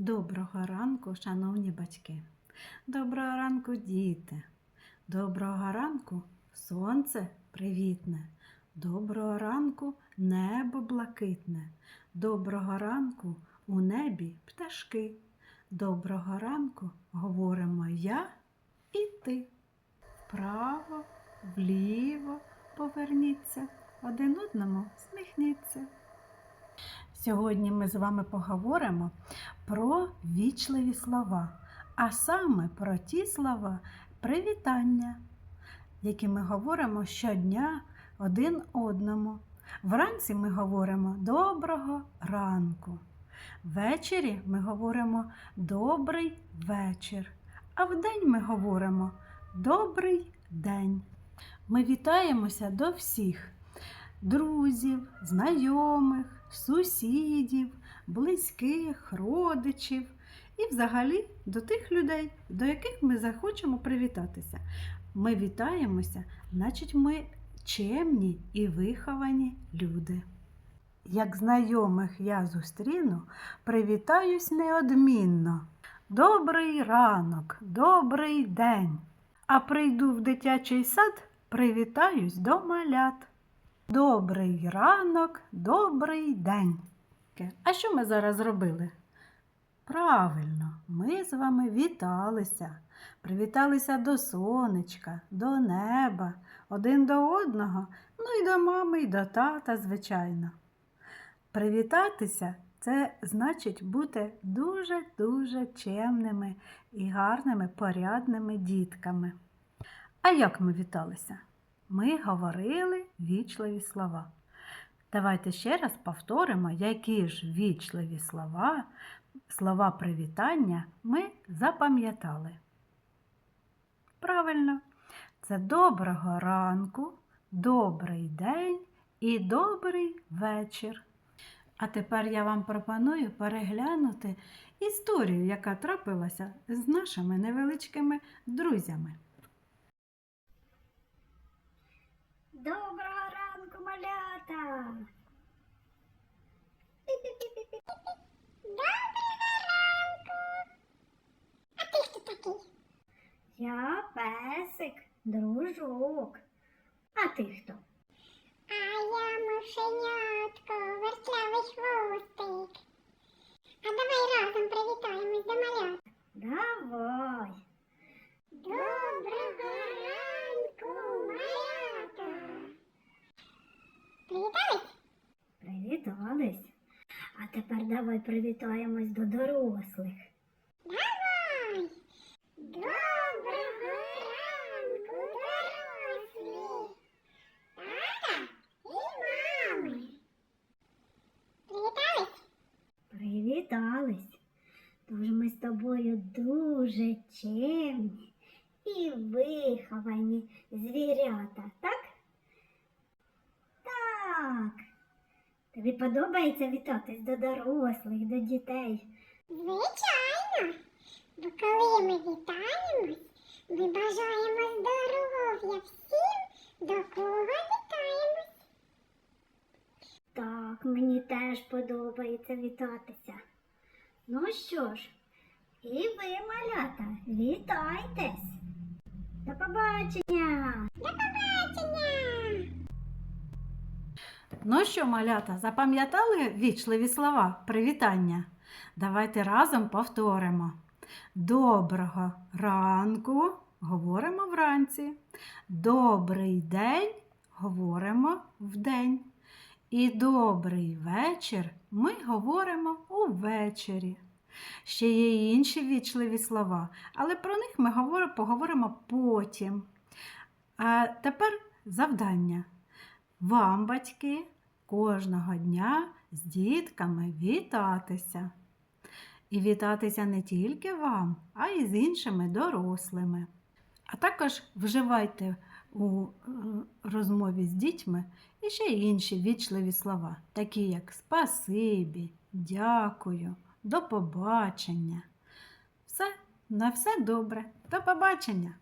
Доброго ранку, шановні батьки. Доброго ранку, діти. Доброго ранку, сонце привітне. Доброго ранку, небо блакитне. Доброго ранку у небі пташки. Доброго ранку говоримо я і ти. Вправо, вліво поверніться, один одному сміхніться. Сьогодні ми з вами поговоримо про вічливі слова, а саме про ті слова привітання, які ми говоримо щодня один одному. Вранці ми говоримо доброго ранку. Ввечері ми говоримо добрий вечір. А вдень ми говоримо добрий день. Ми вітаємося до всіх друзів, знайомих, сусідів, близьких, родичів і взагалі до тих людей, до яких ми захочемо привітатися. Ми вітаємося, значить, ми чемні і виховані люди. Як знайомих я зустріну, привітаюсь неодмінно. Добрий ранок, добрий день. А прийду в дитячий сад, привітаюсь до малят. Добрий ранок, добрий день. А що ми зараз зробили? Правильно, ми з вами віталися, привіталися до сонечка, до неба, один до одного, ну і до мами, і до тата, звичайно. Привітатися це значить бути дуже-дуже чемними і гарними, порядними дітками. А як ми віталися? Ми говорили вічливі слова. Давайте ще раз повторимо, які ж вічливі слова, слова привітання ми запам'ятали. Правильно, це доброго ранку, добрий день і добрий вечір. А тепер я вам пропоную переглянути історію, яка трапилася з нашими невеличкими друзями. Доброго малята! Доброго ранку! А ти хто такий? Я песик, дружок. А ти хто? А я мишенятко, вертлявий хвостик. А давай разом привітаємось до малят. Давай. Доброго ранку, малята. Привітались? Привітались. А тепер давай привітаємось до дорослих. Давай. Доброго ранку, дорослі. Тата і мами. Привітались? Привітались. Тож ми з тобою дуже чемні і виховані звірята, так? Так. Тобі подобається вітатись до дорослих, до дітей. Звичайно. Бо коли ми вітаємось, ми бажаємо здоров'я всім, до кого вітаємось. Так, мені теж подобається вітатися. Ну що ж, і ви, малята, вітайтесь. До побачення! До побачення! Ну що, малята, запам'ятали вічливі слова привітання? Давайте разом повторимо. Доброго ранку говоримо вранці. Добрий день говоримо вдень. І добрий вечір ми говоримо увечері. Ще є інші вічливі слова, але про них ми поговоримо потім. А тепер завдання. Вам, батьки, кожного дня з дітками вітатися. І вітатися не тільки вам, а й з іншими дорослими. А також вживайте у е, розмові з дітьми і ще інші вічливі слова, такі як спасибі, дякую, до побачення. Все, на все добре. До побачення!